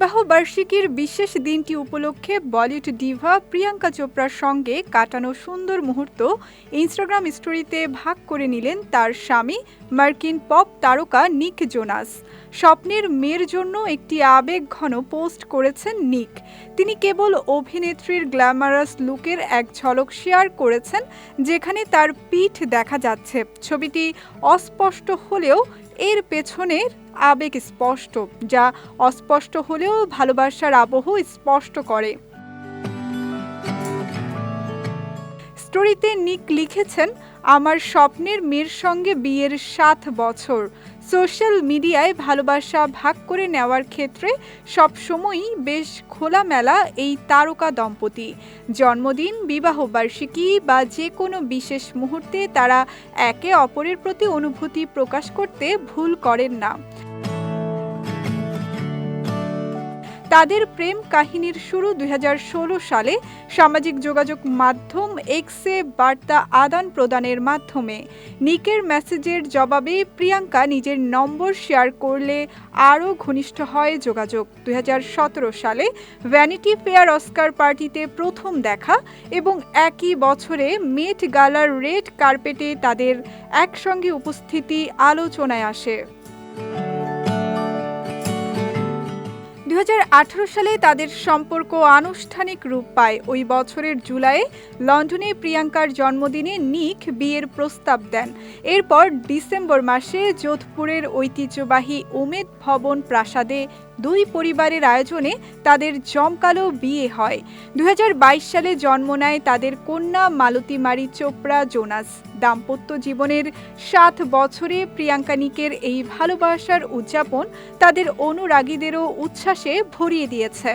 বিবাহ বার্ষিকীর বিশেষ দিনটি উপলক্ষে বলিউড ডিভা প্রিয়াঙ্কা চোপড়ার সঙ্গে কাটানো সুন্দর মুহূর্ত ইনস্টাগ্রাম স্টোরিতে ভাগ করে নিলেন তার স্বামী মার্কিন পপ তারকা নিক জোনাস। স্বপ্নের মেয়ের জন্য একটি আবেগ ঘন পোস্ট করেছেন নিক। তিনি কেবল অভিনেত্রীর গ্ল্যামারাস লুকের এক ঝলক শেয়ার করেছেন, যেখানে তার পিঠ দেখা যাচ্ছে। ছবিটি অস্পষ্ট হলেও এর পেছনের আবেগ স্পষ্ট যা অস্পষ্ট হলেও ভালোবাসার আবহ স্পষ্ট করে। স্টোরিতে নিক লিখেছেন আমার স্বপ্নের মেয়ের সঙ্গে বিয়ের সাত বছর। সোশ্যাল মিডিয়ায় ভালোবাসা ভাগ করে নেওয়ার ক্ষেত্রে সবসময়ই বেশ খোলামেলা এই তারকা দম্পতি। জন্মদিন, বিবাহবার্ষিকী বা যে কোনো বিশেষ মুহূর্তে তারা একে অপরের প্রতি অনুভূতি প্রকাশ করতে ভুল করেন না। তাদের প্রেম কাহিনীর শুরু দুই হাজার ষোলো সালে সামাজিক যোগাযোগ মাধ্যম এক্সে বার্তা আদান প্রদানের মাধ্যমে। নিকের মেসেজের জবাবে প্রিয়াঙ্কা নিজের নম্বর শেয়ার করলে আরও ঘনিষ্ঠ হয় যোগাযোগ। দুই হাজার সতেরো সালে ভ্যানিটি ফেয়ার অস্কার পার্টিতে প্রথম দেখা এবং একই বছরে মেট গালার রেড কার্পেটে তাদের একসঙ্গে উপস্থিতি আলোচনায় আসে। দু হাজার আঠেরো সালে তাদের সম্পর্ক আনুষ্ঠানিক রূপ পায়। ওই বছরের জুলাইয়ে লন্ডনে প্রিয়াঙ্কার জন্মদিনে নিক বিয়ের প্রস্তাব দেন। এরপর ডিসেম্বর মাসে যোধপুরের ঐতিহ্যবাহী উমেদ ভবন প্রাসাদে দুই পরিবারের আয়োজনে তাদের জমকালো বিয়ে হয়। দুই হাজার বাইশ সালে জন্ম নেয় তাদের কন্যা মালতী মারি চোপড়া জোনাস। দাম্পত্য জীবনের সাত বছরে প্রিয়াঙ্কা নিকের এই ভালোবাসার উদযাপন তাদের অনুরাগীদেরও উচ্ছ্বাসে ভরিয়ে দিয়েছে।